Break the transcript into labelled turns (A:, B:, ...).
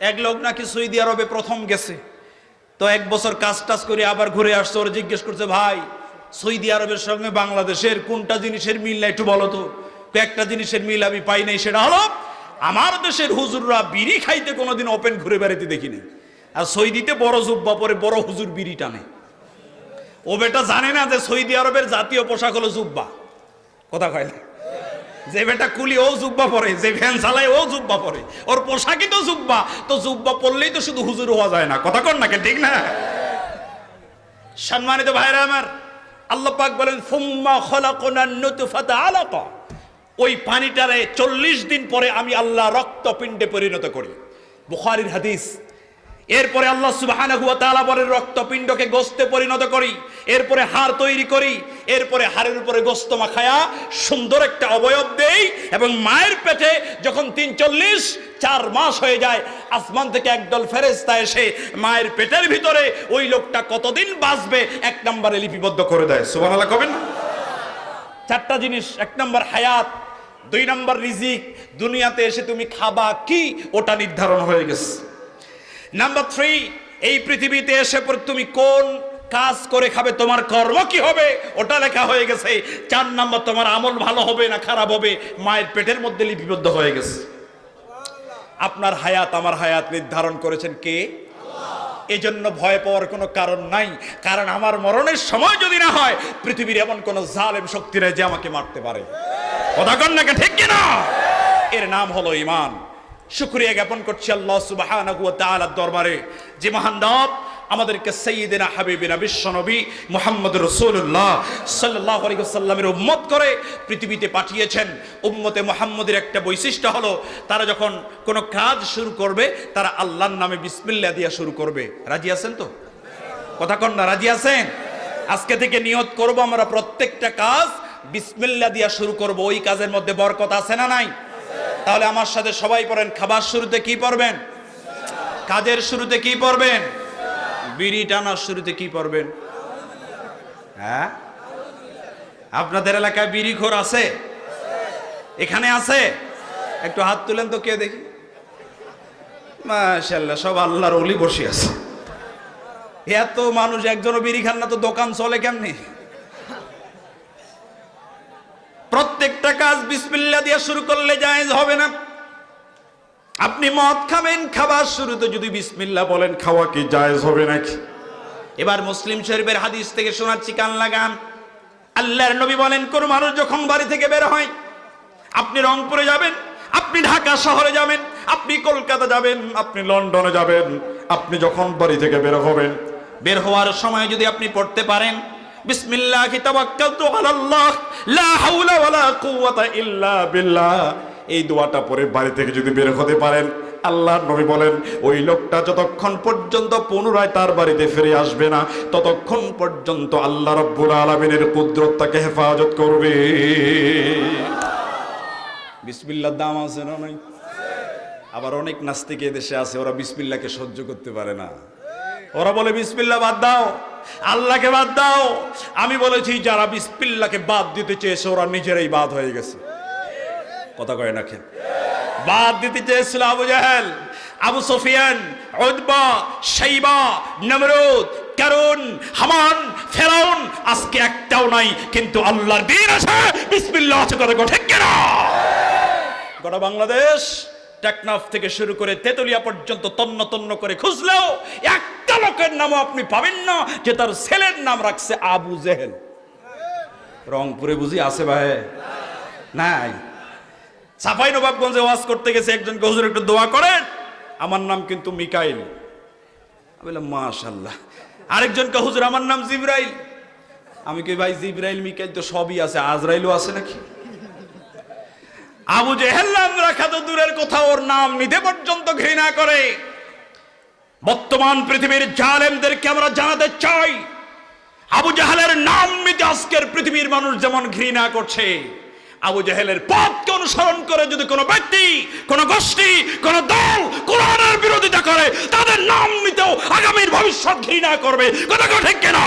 A: এক লোক নাকি সৌদি আরবে প্রথম গেছে। তো এক বছর কাজ টাজ করে আবার ঘুরে আসছে, ওরা জিজ্ঞেস করছে, ভাই, সৌদি আরবের সঙ্গে বাংলাদেশের কোনটা জিনিসের মিল না একটু বলো তো? একটা জিনিসের মিল আমি পাই নাই, সেটা হলো আমার দেশের হুজুররা বিড়ি খাইতে কোনোদিন ওপেন ঘুরে বেড়াতে দেখিনি আর সৌদিতে বড় জুব্বা পরে বড় হুজুর বিড়ি টানে। ও বেটা জানে না যে সৌদি আরবের জাতীয় পোশাক হলো জুব্বা। কথা কয় না? যে বেটা কুলি ও জুব্বা পরে, যে ভ্যান চালায় ও জুব্বা পরে, ওর পোশাকই তো জুব্বা তো জুব্বা পরলেই তো শুধু হুজুর হওয়া যায় না। কথা কর নাকি ঠিক না? সম্মানিত ভাইরা আমার, আল্লাহ পাক বলেন ফুম্মা খলাকনান নুতফাতা আলাকা। ওই পানিটারে চল্লিশ দিন পরে আমি আল্লাহ রক্তপিণ্ডে পরিণত করি। বুখারীর হাদিস। এরপরে আল্লাহ তাআলা বলেন, রক্তপিণ্ডকে গোস্তে পরিণত করি, এরপরে হাড় তৈরি করি এরপরে হাড়ের উপরে গোস্ত মাখায়া সুন্দর একটা অবয়ব দেই এবং মায়ের পেটে যখন তিন চল্লিশ, চার মাস হয়ে যায়, আসমান থেকে একদল ফেরেস্তা এসে মায়ের পেটের ভিতরে ওই লোকটা কতদিন বাঁচবে এক নম্বরে লিপিবদ্ধ করে দেয়। সুবহানাল্লাহ কবেন? চারটা জিনিস, এক নম্বর হায়াত, দুই নম্বর রিজিক, দুনিয়াতে এসে তুমি খাবা কি, ওটা নির্ধারণ হয়ে গেছে। নাম্বার থ্রি, এই পৃথিবীতে এসে পর তুমি কোন কাজ করে খাবে, তোমার কর্ম কি হবে? ওটা লেখা হয়ে গেছে, চার নাম্বার তোমার আমল ভালো হবে না খারাপ হবে? মায়ের পেটের মধ্যে লিপিবদ্ধ হয়ে গেছে। আপনার হায়াত আমার হায়াত নির্ধারণ করেছেন কে? এজন্য ভয় পাওয়ার কোনো কারণ নাই, কারণ আমার মরণের সময় যদি না হয়, পৃথিবীর এমন কোন জালেম শক্তি নেই যে আমাকে মারতে পারে। কথা কন নাকি ঠিক কিনা এর নাম হলো ইমান শুক্রিয়া জ্ঞাপন করছি আল্লাহ তাআলার দরবারে। যে মহান আমাদেরকে সাইয়্যিদিনা হাবিবিনা বিশ্বনবী মোহাম্মদ রসুল্লাহ সাল্লাহ ওয়াসাল্লামের উম্মত করে পৃথিবীতে পাঠিয়েছেন। উম্মতে মোহাম্মদের একটা বৈশিষ্ট্য হলো, তারা যখন কোনো কাজ শুরু করবে, তারা আল্লাহর নামে বিসমিল্লাহ দিয়া শুরু করবে। রাজি আছেন তো? কথা কন না, রাজি আছেন? আজকে থেকে নিয়ত করব আমরা প্রত্যেকটা কাজ বিসমিল্লাহ দিয়া শুরু করব। ওই কাজের মধ্যে বরকত আছে না নাই? তাহলে আমার সাথে সবাই পড়েন, খাবার শুরুতে কি পড়বেন? কাজের শুরুতে কি পড়বেন? বিড়ি টানার শুরুতে কি পড়বেন? হ্যাঁ? আপনাদের এলাকায় বিড়ি খোর আছে? এখানে আছে? একটু হাত তুলেন তো কে দেখি। মাশাল্লাহ সব আল্লাহর অলি বসে আছে। এত মানুষ, একজনও বিড়ি খান না তো দোকান চলে কেমনি? প্রত্যেকটা কাজ বিসমিল্লা দিয়ে শুরু করলে জায়েজ হবে না। আপনি মদ খাবেন, খাবার শুরুতে যদি বিসমিল্লা বলেন, খাওয়া কি জায়েজ হবে নাকি? এবার মুসলিম শরীফের হাদিস থেকে শোনাচ্ছি, কান লাগান। আল্লাহর নবী বলেন, কোন মানুষ যখন বাড়ি থেকে বের হয়, আপনি রংপুরে যাবেন, আপনি ঢাকা শহরে যাবেন, আপনি কলকাতা যাবেন, আপনি লন্ডনে যাবেন, আপনি যখন বাড়ি থেকে বের হবেন, বের হওয়ার সময় যদি আপনি পড়তে পারেন, বিসমিল্লাহি তাওয়াক্কালতু আলাল্লাহ, লা হাওলা ওয়ালা কুওয়াতা ইল্লা বিল্লাহ এই দোয়াটা পরে বাড়ি থেকে যদি বের হতে পারেন, আল্লাহর নবী বলেন, ওই লোকটা যতক্ষণ পর্যন্ত পুনরায় তার বাড়িতে ফিরে আসবে না, ততক্ষণ পর্যন্ত আল্লাহ রব্বুল আলামিনের কুদরত তাকে হেফাজত করবে। বিসমিল্লার দাম আছে না নাই? আবার অনেক নাস্তিক দেশে আছে, ওরা বিসমিল্লাকে সহ্য করতে পারে না। ওরা বলে বিসমিল্লা বাদ দাও, আল্লাহকে বাদ দাও। আমি বলেছি, যারা বিসমিল্লাকে বাদ দিতে চেয়েছে, ওরা নিজেরাই বাদ হয়ে গেছে। কথা কয় না খেন বাদ দিতে চেয়েছিল Abu Jahl, Abu Sufyan Utba Shaiba, Nimrod, Qarun, Haman, Firaun, আজকে একটাও নাই, কিন্তু আল্লাহর দিন আছে। বিসমিল্লাহ আছে, কথা ঠিক কিনা? গোটা বাংলাদেশ টেকনাফ থেকে শুরু করে তেতুলিয়া পর্যন্ত তন্ন তন্ন করে খুঁজলেও একটা লোকের নামও আপনি পাবেন না, যে তার ছেলের নাম রাখছে আবু জেহেল। রংপুরে বুঝি আছে ভাই? নাই। সাফাই নবাবগঞ্জে ওয়াজ করতে গেছে একজন হুজুর একটু দোয়া করেন। আমার নাম কিন্তু মিকাইল। আমি বললাম মাশাল্লাহ আরেকজনকে, হুজুর, আমার নাম জিব্রাইল। আমি কি ভাই, জিব্রাইল, মিকাইল তো সবই আছে, আজরাইলও আছে নাকি? আবু জেহেল নাম রাখা তো দূরের কথা, ওর নাম নিতে পর্যন্ত ঘৃণা করে। বর্তমান পৃথিবীর জালেমদেরকে আমরা জানাতে চাই, আবু জাহালের নাম নিতে আজকের পৃথিবীর মানুষ যেমন ঘৃণা করছে আবু জাহেলের পথকে অনুসরণ করে যদি কোনো ব্যক্তি, কোনো গোষ্ঠী, কোনো দল কোরআনের বিরোধিতা করে, তাদের নাম নিতেও আগামীর ভবিষ্যৎ ঘৃণা করবে। কথা ঠিক কিনা?